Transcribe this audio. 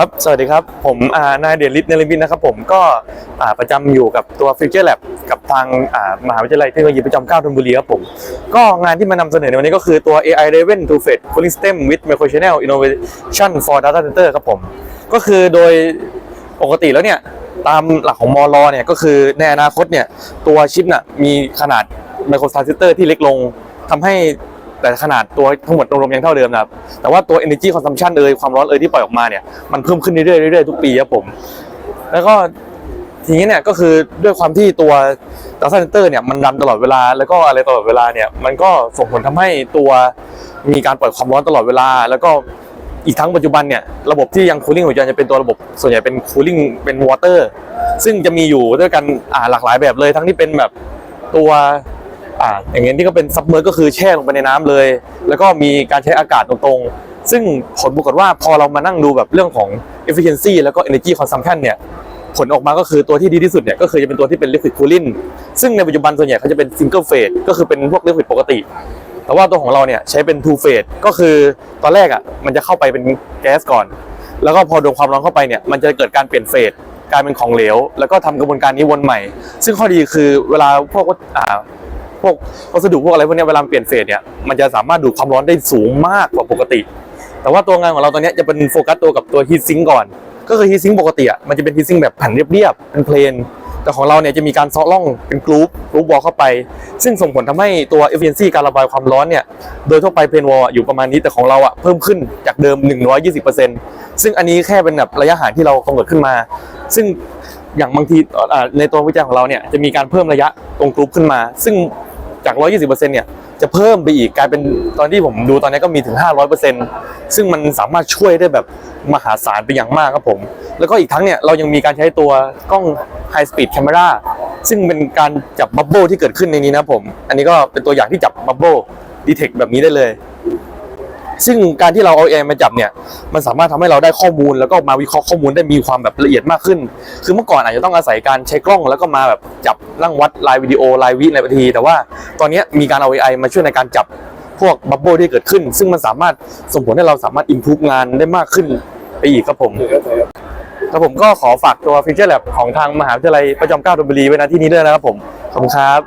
ครับ สวัสดีครับ ผมนายเดชฤทธิ์เนรมิตนะครับผมก็ประจำอยู่กับตัว Future Lab กับทางมหาวิทยาลัยเทคโนโลยีประจำเกล้าธนบุรีครับผม ก็งานที่มานำเสนอในวันนี้ก็คือตัว AI Driven to Fed Cooling System with Microchannel Innovation for Data Center ครับผม ก็คือโดยปกติแล้วเนี่ย ตามหลักของมอลเนี่ยก็คือในอนาคตเนี่ย ตัวชิปน่ะมีขนาดไมโครทรานซิสเตอร์ที่เล็กลงทำให้ แต่ขนาดตัวทั้งหมดรวมๆยังเท่าเดิมนะครับ แต่ว่าตัว energy consumption เอยความร้อนเอยที่ปล่อยออกมาเนี่ยมันเพิ่มขึ้นเรื่อยๆเรื่อยๆทุกปีครับผม แล้วก็ทีนี้เนี่ยก็คือด้วยความที่ตัว data center เนี่ยมันรันตลอดเวลาแล้วก็อะไรตลอดเวลาเนี่ยมันก็ส่งผลทำให้ตัวมีการปล่อยความร้อนตลอดเวลา แล้วก็อีกทั้งปัจจุบันเนี่ยระบบที่ยัง cooling อยู่จะเป็นตัวระบบ ส่วนใหญ่เป็น cooling เป็น water ซึ่งจะมีอยู่ด้วยกันหลากหลายแบบเลยทั้งที่เป็นแบบตัว อ่าอย่างเงี้ยที่ก็เป็นซับเมอร์ก็คือแช่ลงไปในน้ำเลย แล้วก็มีการใช้อากาศตรงๆ ซึ่งผลปรากฏว่าพอเรามานั่งดูแบบเรื่องของ efficiency แล้วก็ energy consumption เนี่ยผลออกมาก็คือตัวที่ดีที่สุดเนี่ยก็คือจะเป็นตัวที่เป็น liquid cooling ซึ่งในปัจจุบันส่วนใหญ่เขาจะเป็น single phase ก็คือเป็นพวก liquid ปกติ แต่ว่าตัวของเราเนี่ยใช้เป็น two phase ก็คือตอนแรกอะมันจะเข้าไปเป็นแก๊สก่อน แล้วก็พอโดนความร้อนเข้าไปเนี่ยมันจะเกิดการเปลี่ยนเฟสกลายเป็นของเหลว แล้วก็ทำกระบวนการนี้วนใหม่ ซึ่งข้อดีคือเวลาพวกอ่า พวกวัสดุพวกอะไรพวกนี้เวลาเปลี่ยนเฟสเนี่ยมันจะสามารถดูดความร้อนได้สูงมากกว่าปกติ แต่ว่าตัวงานของเราตอนนี้จะเป็นโฟกัสตัวกับตัวฮีทซิงก่อน ก็คือฮีทซิงปกติอะมันจะเป็นฮีทซิงแบบแผ่นเรียบๆเป็นเพลนแต่ของเราเนี่ยจะมีการซ้อล่องเป็นกรุ๊ปกรุ๊ปวอลเข้าไป ซึ่งส่งผลทำให้ตัว efficiency การระบายความร้อนเนี่ย โดยทั่วไปเพลนวอลอยู่ประมาณนี้แต่ของเราอะเพิ่มขึ้นจากเดิม 120%ซึ่งอันนี้แค่เป็นแบบระยะห่างที่เรากำหนดขึ้นมา ซึ่งอย่างบางทีในตัววิจัยของเราเนี่ยจะมีการเพิ่มระยะตรงกรุ๊ปขึ้นมา ซึ่ง จาก 120%เนี่ยจะเพิ่มไปอีกกลายเป็นตอนที่ผมดูตอนนี้ก็มีถึง 500%ซึ่งมันสามารถช่วยได้แบบมหาศาลไปอย่างมากครับผม แล้วก็อีกทั้งเนี่ยเรายังมีการใช้ตัวกล้อง High Speed Camera ซึ่งเป็นการจับบับเบิลที่เกิดขึ้นในนี้นะผม อันนี้ก็เป็นตัวอย่างที่จับบับเบิลดีเทคแบบนี้ได้เลย ซึ่งการที่เราเอา AI มาจับเนี่ย มันสามารถทำให้เราได้ข้อมูลแล้วก็มาวิเคราะห์ข้อมูลได้มีความแบบละเอียดมากขึ้น คือเมื่อก่อนอาจจะต้องอาศัยการใช้กล้องแล้วก็มาแบบจับนั่งวัดลายวิดีโอลายวิในนาที แต่ว่าตอนนี้มีการเอา AI มาช่วยในการจับพวกบับเบิลที่เกิดขึ้น ซึ่งมันสามารถส่งผลให้เราสามารถอิมพู e งานได้มากขึ้นไปอีกครับผมครับผมก็ขอฝากตัว Future Lab ของทางมหาวิทยาลัยประจอมเกล้าธนบุรีไว้ณที่นี้ด้วยนะครับผม ขอบคุณครับ